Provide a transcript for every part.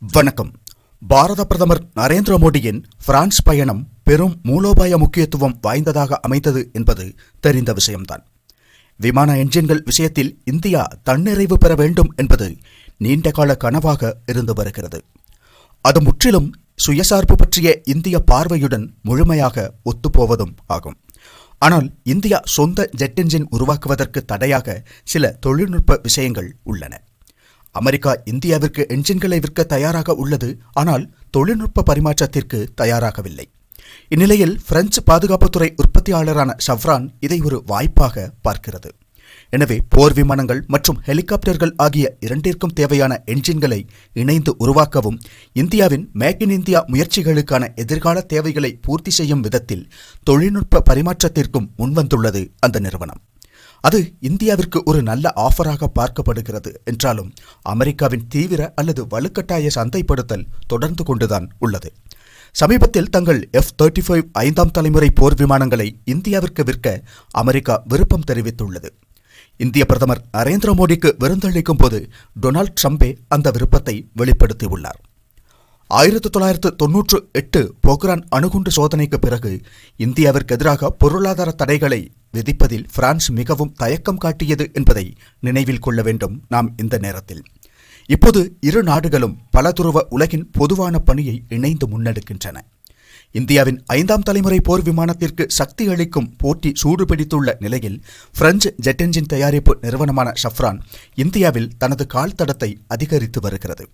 வணக்கம். பாரத பிரதமர் நரேந்திர மோடியின் பிரான்ஸ் பயணம் பெரும் மூலோபாய முக்கியத்துவம் வாய்ந்ததாக அமைந்தது என்பது தெரிந்த விஷயம்தான். விமான என்ஜின்கள் விஷயத்தில் இந்தியா தன்னிறைவு பெற வேண்டும் என்பது நீண்டகால கனவாக இருந்து வருகிறது. அது முற்றிலும் சுயசார்பு பற்றிய இந்திய பார்வையுடன் முழுமையாக ஒத்துப்போவதும் ஆகும். ஆனால் இந்தியா சொந்த ஜெட் என்ஜின் உருவாக்குவதற்கு தடையாக சில தொழில்நுட்ப விஷயங்கள் உள்ளன. அமெரிக்கா இந்தியாவிற்கு என்ஜின்களை விற்க தயாராக உள்ளது ஆனால் தொழில்நுட்ப பரிமாற்றத்திற்கு தயாராகவில்லை. இந்நிலையில் பிரெஞ்சு பாதுகாப்புத்துறை உற்பத்தியாளரான ஷவ்ரான் இதை ஒரு வாய்ப்பாக பார்க்கிறது. எனவே போர் விமானங்கள் மற்றும் ஹெலிகாப்டர்கள் ஆகிய இரண்டிற்கும் தேவையான என்ஜின்களை இணைந்து உருவாக்கவும் இந்தியாவின் மேக் இன் இந்தியா முயற்சிகளுக்கான எதிர்கால தேவைகளை பூர்த்தி செய்யும் விதத்தில் தொழில்நுட்ப பரிமாற்றத்திற்கும் முன்வந்துள்ளது அந்த நிறுவனம். அது இந்தியாவிற்கு ஒரு நல்ல ஆஃபராக பார்க்கப்படுகிறது என்றாலும் அமெரிக்காவின் தீவிர அல்லது வலுக்கட்டாய சந்தைப்படுத்தல் தொடர்ந்து கொண்டுதான் உள்ளது. சமீபத்தில் தங்கள் எஃப் தேர்ட்டி ஃபைவ் ஐந்தாம் தலைமுறை போர் விமானங்களை இந்தியாவிற்கு விற்க அமெரிக்கா விருப்பம் தெரிவித்துள்ளது. இந்திய பிரதமர் நரேந்திர மோடிக்கு விருந்தளிக்கும் போது டொனால்ட் ட்ரம்பே அந்த விருப்பத்தை வெளிப்படுத்தியுள்ளார். ஆயிரத்தி தொள்ளாயிரத்து தொன்னூற்று எட்டு போக்ரான் அணுகுண்டு சோதனைக்கு பிறகு இந்தியாவிற்கு எதிராக பொருளாதார தடைகளை விதிப்பதில் பிரான்ஸ் மிகவும் தயக்கம் காட்டியது என்பதை நினைவில் கொள்ள வேண்டும் நாம் இந்த நேரத்தில். இப்போது இரு நாடுகளும் பலதுருவ உலகின் பொதுவான பணியை இணைந்து முன்னெடுக்கின்றன. இந்தியாவின் ஐந்தாம் தலைமுறை போர் விமானத்திற்கு சக்தி அளிக்கும் போட்டி சூடுபிடித்துள்ள நிலையில் பிரெஞ்சு ஜெட் என்ஜின் தயாரிப்பு நிறுவனமான ஷஃப்ரான் இந்தியாவில் தனது கால் தடத்தை அதிகரித்து வருகிறது.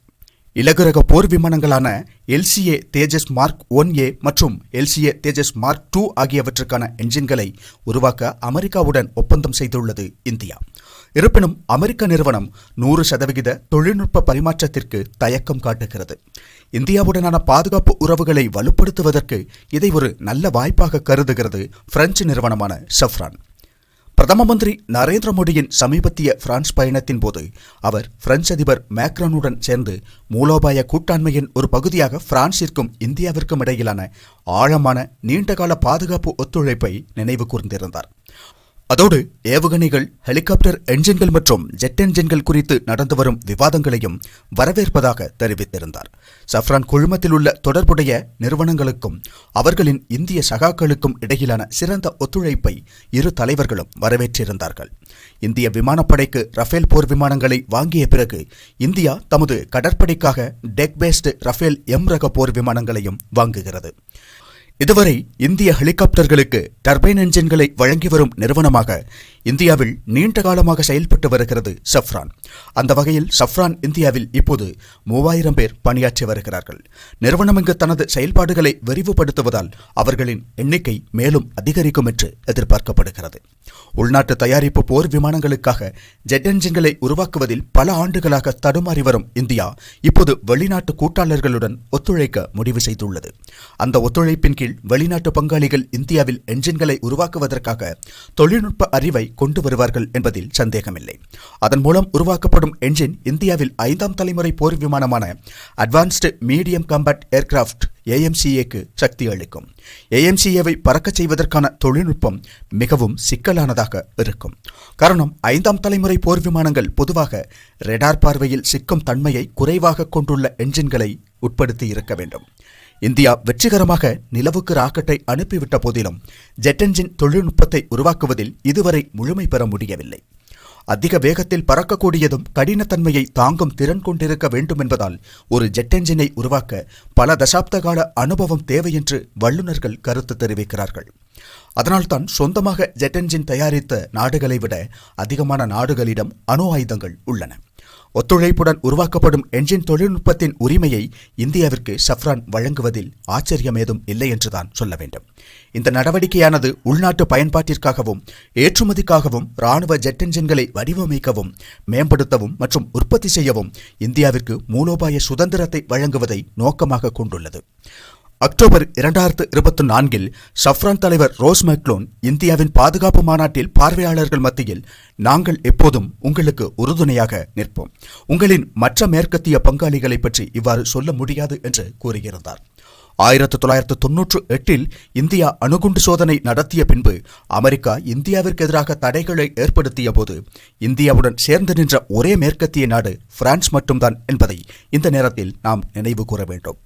இலகுரக போர் விமானங்களான LCA Tejas mark one A மற்றும் எல்சிஏ தேஜஸ் மார்க் டூ ஆகியவற்றுக்கான என்ஜின்களை உருவாக்க அமெரிக்காவுடன் ஒப்பந்தம் செய்துள்ளது இந்தியா. இருப்பினும் அமெரிக்க நிறுவனம் நூறு சதவிகித தொழில்நுட்ப பரிமாற்றத்திற்கு தயக்கம் காட்டுகிறது. இந்தியாவுடனான பாதுகாப்பு உறவுகளை வலுப்படுத்துவதற்கு இதை ஒரு நல்ல வாய்ப்பாக கருதுகிறது பிரெஞ்சு நிறுவனமான சஃப்ரான் பிரதம மந்திரி நரேந்திர மோடியின் சமீபத்திய பிரான்ஸ் பயணத்தின் போது அவர் பிரெஞ்சு அதிபர் மேக்ரானுடன் சேர்ந்து மூலோபாய கூட்டாண்மையின் ஒரு பகுதியாக பிரான்சிற்கும் இந்தியாவிற்கும் இடையிலான ஆழமான நீண்டகால பாதுகாப்பு ஒத்துழைப்பை நினைவு கூர்ந்திருந்தார். அதோடு ஏவுகணைகள் ஹெலிகாப்டர் என்ஜின்கள் மற்றும் ஜெட் என்ஜின்கள் குறித்து நடந்து வரும் விவாதங்களையும் வரவேற்பதாக தெரிவித்திருந்தார். சஃப்ரான் குழுமத்தில் உள்ள தொடர்புடைய நிறுவனங்களுக்கும் அவர்களின் இந்திய சகாக்களுக்கும் இடையிலான சிறந்த ஒத்துழைப்பை இரு தலைவர்களும் வரவேற்றிருந்தார்கள். இந்திய விமானப்படைக்கு ரஃபேல் போர் விமானங்களை வாங்கிய பிறகு இந்தியா தமது கடற்படைக்காக டெக் பேஸ்டு ரஃபேல் எம் ரக போர் விமானங்களையும் வாங்குகிறது. இதுவரை இந்திய ஹெலிகாப்டர்களுக்கு டர்பைன் என்ஜின்களை வழங்கி வரும் நிறுவனமாக இந்தியாவில் நீண்ட காலமாக செயல்பட்டு வருகிறது சஃப்ரான். அந்த வகையில் சஃப்ரான் இந்தியாவில் இப்போது மூவாயிரம் பேர் பணியாற்றி வருகிறார்கள். நிறுவனம் இங்கு தனது செயல்பாடுகளை விரிவுபடுத்துவதால் அவர்களின் எண்ணிக்கை மேலும் அதிகரிக்கும் என்று எதிர்பார்க்கப்படுகிறது. உள்நாட்டு தயாரிப்பு போர் விமானங்களுக்காக ஜெட் என்ஜின்களை உருவாக்குவதில் பல ஆண்டுகளாக தடுமாறி வரும் இந்தியா இப்போது வெளிநாட்டு கூட்டாளர்களுடன் ஒத்துழைக்க முடிவு செய்துள்ளது. அந்த ஒத்துழைப்பின் கீழ் வெளிநாட்டு பங்காளிகள் இந்தியாவில் என்ஜின்களை உருவாக்குவதற்காக தொழில்நுட்ப அறிவை கொண்டு வருவார்கள் என்பதில் சந்தேகமில்லை. அதன் மூலம் உருவாக்கப்படும் என்ஜின் இந்தியாவில் ஐந்தாம் தலைமுறை போர் விமானமான அட்வான்ஸ்டு மீடியம் கம்பேட் ஏர்கிராஃப்ட் ஏஎம்சிஏக்கு சக்தி அளிக்கும். ஏஎம்சிஏவை பறக்கச் செய்வதற்கான தொழில்நுட்பம் மிகவும் சிக்கலானதாக இருக்கும். காரணம் ஐந்தாம் தலைமுறை போர் விமானங்கள் பொதுவாக ரெடார் பார்வையில் சிக்கும் தன்மையை குறைவாக கொண்டுள்ள என்ஜின்களை உட்படுத்தி இருக்க வேண்டும். இந்தியா வெற்றிகரமாக நிலவுக்கு ராக்கெட்டை அனுப்பிவிட்ட போதிலும் ஜெட் என்ஜின் தொழில்நுட்பத்தை உருவாக்குவதில் இதுவரை முழுமை பெற முடியவில்லை. அதிக வேகத்தில் பறக்கக்கூடியதும் கடினத்தன்மையை தாங்கும் திறன் கொண்டிருக்க வேண்டும் என்பதால் ஒரு ஜெட் என்ஜினை உருவாக்க பல தசாப்த கால அனுபவம் தேவை என்று வல்லுநர்கள் கருத்து தெரிவிக்கிறார்கள். அதனால்தான் சொந்தமாக ஜெட் என்ஜின் தயாரித்த நாடுகளை விட அதிகமான நாடுகளிடம் அணு ஆயுதங்கள் உள்ளன. ஒத்துழைப்புடன் உருவாக்கப்படும் என்ஜின் தொழில்நுட்பத்தின் உரிமையை இந்தியாவிற்கு சஃப்ரான் வழங்குவதில் ஆச்சரியம் ஏதும் இல்லை என்றுதான் சொல்ல வேண்டும். இந்த நடவடிக்கையானது உள்நாட்டு பயன்பாட்டிற்காகவும் ஏற்றுமதிக்காகவும் ராணுவ ஜெட் என்ஜின்களை வடிவமைக்கவும் மேம்படுத்தவும் மற்றும் உற்பத்தி செய்யவும் இந்தியாவிற்கு மூலோபாய சுதந்திரத்தை வழங்குவதை நோக்கமாக கொண்டுள்ளது. அக்டோபர் இரண்டாயிரத்து இருபத்தி நான்கில் சஃப்ரான் தலைவர் ரோஸ் மெக்லோன் இந்தியாவின் பாதுகாப்பு மாநாட்டில் பார்வையாளர்கள் மத்தியில் நாங்கள் எப்போதும் உங்களுக்கு உறுதுணையாக நிற்போம். உங்களின் மற்ற மேற்கத்திய பங்காளிகளை பற்றி இவ்வாறு சொல்ல முடியாது என்று கூறியிருந்தார். ஆயிரத்து தொள்ளாயிரத்து தொன்னூற்று எட்டில் இந்தியா அணுகுண்டு சோதனை நடத்திய பின்பு அமெரிக்கா இந்தியாவிற்கு எதிராக தடைகளை ஏற்படுத்திய போது இந்தியாவுடன் சேர்ந்து நின்ற ஒரே மேற்கத்திய நாடு பிரான்ஸ் மட்டும்தான் என்பதை இந்த நேரத்தில் நாம் நினைவு கூற வேண்டும்.